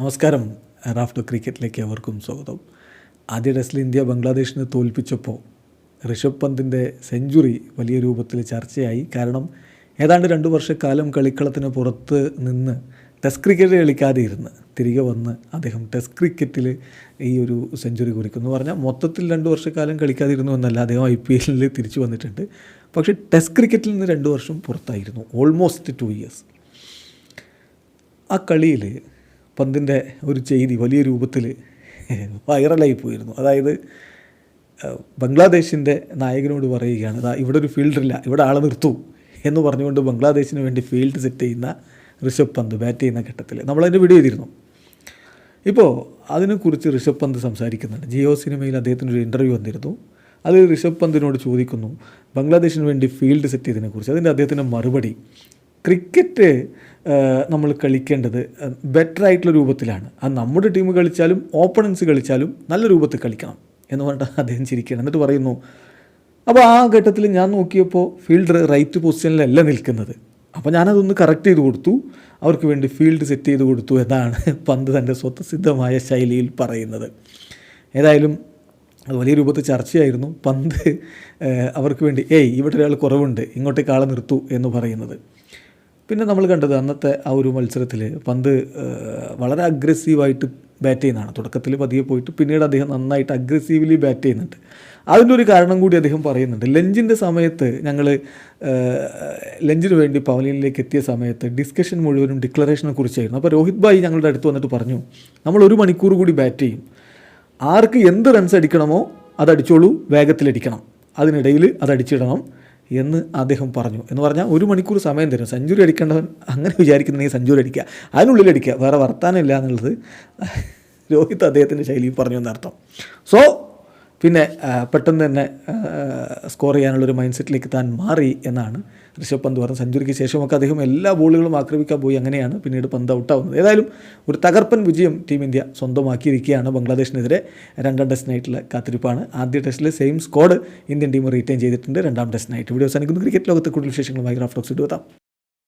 നമസ്കാരം. റാഫ്റ്റർ ക്രിക്കറ്റിലേക്ക് അവർക്കും സ്വാഗതം. ആദ്യ ടെസ്റ്റിൽ ഇന്ത്യ ബംഗ്ലാദേശിനെ തോൽപ്പിച്ചപ്പോൾ ഋഷഭ് പന്തിന്റെ സെഞ്ചുറി വലിയ രൂപത്തിൽ ചർച്ചയായി. കാരണം ഏതാണ്ട് രണ്ട് വർഷക്കാലം കളിക്കളത്തിന് പുറത്ത് നിന്ന് ടെസ്റ്റ് ക്രിക്കറ്റ് കളിക്കാതെ ഇരുന്ന് തിരികെ വന്ന് അദ്ദേഹം ടെസ്റ്റ് ക്രിക്കറ്റിൽ ഈ ഒരു സെഞ്ചുറി കുറിക്കുന്നു. പറഞ്ഞാൽ മൊത്തത്തിൽ രണ്ട് വർഷക്കാലം കളിക്കാതിരുന്നു എന്നല്ല അദ്ദേഹം ഐ പി എല്ലിൽ തിരിച്ചു വന്നിട്ടുണ്ട്. പക്ഷേ ടെസ്റ്റ് ക്രിക്കറ്റിൽ നിന്ന് രണ്ട് വർഷം പുറത്തായിരുന്നു. Almost two years. ആ കളിയിൽ പന്തിന്റെ ഒരു ചെയ്തി വലിയ രൂപത്തിൽ വൈറലായി പോയിരുന്നു. അതായത് ബംഗ്ലാദേശിന്റെ നായകനോട് പറയുകയാണ് അതാ ഇവിടെ ഒരു ഫീൽഡറില്ല ഇവിടെ ആളെ നിർത്തൂ എന്ന് പറഞ്ഞുകൊണ്ട് ബംഗ്ലാദേശിന് വേണ്ടി ഫീൽഡ് സെറ്റ് ചെയ്യുന്ന ഋഷഭ് പന്ത് ബാറ്റ് ചെയ്യുന്ന ഘട്ടത്തിൽ നമ്മളതിന്റെ വീഡിയോ ചെയ്തിരുന്നു. ഇപ്പോൾ അതിനെക്കുറിച്ച് ഋഷഭ് പന്ത് സംസാരിക്കുന്നുണ്ട്. ജിയോ സിനിമയിൽ അദ്ദേഹത്തിനൊരു ഇന്റർവ്യൂ വന്നിരുന്നു. അതിൽ ഋഷഭ് പന്തിനോട് ചോദിക്കുന്നു ബംഗ്ലാദേശിന് വേണ്ടി ഫീൽഡ് സെറ്റ് ചെയ്തതിനെക്കുറിച്ച് അതിന്റെ അദ്ദേഹത്തിന്റെ മറുപടി ക്രിക്കറ്റ് നമ്മൾ കളിക്കേണ്ടത് ബെറ്റർ ആയിട്ടുള്ള രൂപത്തിലാണ്. അത് നമ്മുടെ ടീം കളിച്ചാലും ഓപ്പണൻസ് കളിച്ചാലും നല്ല രൂപത്തിൽ കളിക്കണം എന്ന് പറഞ്ഞിട്ട് അദ്ദേഹം ചിരിക്കുകയാണ്. എന്നിട്ട് പറയുന്നു അപ്പോൾ ആ ഘട്ടത്തിൽ ഞാൻ നോക്കിയപ്പോൾ ഫീൽഡർ റൈറ്റ് പൊസിഷനിലല്ല നിൽക്കുന്നത്. അപ്പോൾ ഞാനതൊന്ന് കറക്റ്റ് ചെയ്ത് കൊടുത്തു. അവർക്ക് വേണ്ടി ഫീൽഡ് സെറ്റ് ചെയ്ത് കൊടുത്തു എന്നാണ് പന്ത് തന്റെ സ്വതസിദ്ധമായ ശൈലിയിൽ പറയുന്നത്. ഏതായാലും അത് വലിയ രൂപത്തിൽ ചർച്ചയായിരുന്നു. പന്ത് അവർക്ക് വേണ്ടി ഏയ് ഇവിടെ ഒരാൾ കുറവുണ്ട്. ഇങ്ങോട്ടേക്ക് ആളെ നിർത്തു എന്ന് പറയുന്നത്. പിന്നെ നമ്മൾ കണ്ടത് അന്നത്തെ ആ ഒരു മത്സരത്തിൽ പന്ത് വളരെ അഗ്രസീവായിട്ട് ബാറ്റ് ചെയ്യുന്നതാണ്. തുടക്കത്തിൽ പതിയെ പോയിട്ട് പിന്നീട് അദ്ദേഹം നന്നായിട്ട് അഗ്രസീവ്ലി ബാറ്റ് ചെയ്യുന്നുണ്ട്. അതിന്റെ ഒരു കാരണം കൂടി അദ്ദേഹം പറയുന്നുണ്ട്. ലഞ്ചിന്റെ സമയത്ത് ഞങ്ങൾ ലഞ്ചിന് വേണ്ടി പവലിയനിലേക്ക് എത്തിയ സമയത്ത് ഡിസ്കഷൻ മുഴുവനും ഡിക്ലറേഷനെ കുറിച്ചായിരുന്നു. അപ്പോൾ രോഹിത് ഭായി ഞങ്ങളുടെ അടുത്ത് വന്നിട്ട് പറഞ്ഞു നമ്മൾ ഒരു മണിക്കൂർ കൂടി ബാറ്റ് ചെയ്യും. ആർക്ക് എന്ത് റൺസ് അടിക്കണമോ അതടിച്ചോളൂ വേഗത്തിലടിക്കണം. അതിനിടയിൽ അതടിച്ചിടണം. എന്ന് അദ്ദേഹം പറഞ്ഞു. എന്ന് പറഞ്ഞാൽ ഒരു മണിക്കൂർ സമയം തരും. സെഞ്ചുറി അടിക്കേണ്ടവൻ അങ്ങനെ വിചാരിക്കുന്നുണ്ടെങ്കിൽ സെഞ്ചുറി അടിക്കുക. അതിനുള്ളിൽ അടിക്കുക. വേറെ വർത്താനമില്ല എന്നുള്ളത് രോഹിത് അദ്ദേഹത്തിന്റെ ശൈലിയിൽ പറഞ്ഞു എന്നർത്ഥം. സോ പിന്നെ പെട്ടെന്ന് തന്നെ സ്കോർ ചെയ്യാനുള്ളൊരു മൈൻഡ് സെറ്റിലേക്ക് താൻ മാറി എന്നാണ് ഋഷഭ് പന്ത് പറഞ്ഞത്. സെഞ്ചുറിക്ക് ശേഷമൊക്കെ അദ്ദേഹം എല്ലാ ബോളുകളും ആക്രമിക്കാൻ പോയി അങ്ങനെയാണ് പിന്നീട് പന്ത് ഔട്ടാവുന്നത്. ഏതായാലും ഒരു തകർപ്പൻ വിജയം ടീം ഇന്ത്യ സ്വന്തമാക്കിയിരിക്കുകയാണ് ബംഗ്ലാദേശിനെതിരെ രണ്ടാം ടെസ്റ്റിനായിട്ടുള്ള കാത്തിരിപ്പാണ്. ആദ്യ ടെസ്റ്റിൽ same squad Indian team retain ചെയ്തിട്ടുണ്ട് രണ്ടാം ടെസ്റ്റിനായിട്ട് വീഡിയോ അവസാനിക്കുന്നു. ക്രിക്കറ്റ് ലോകത്തെ കൂടുതൽ വിശേഷങ്ങളുമായി ഗ്രാഫ്റ്റോക്സ് ഇടുവെത്താം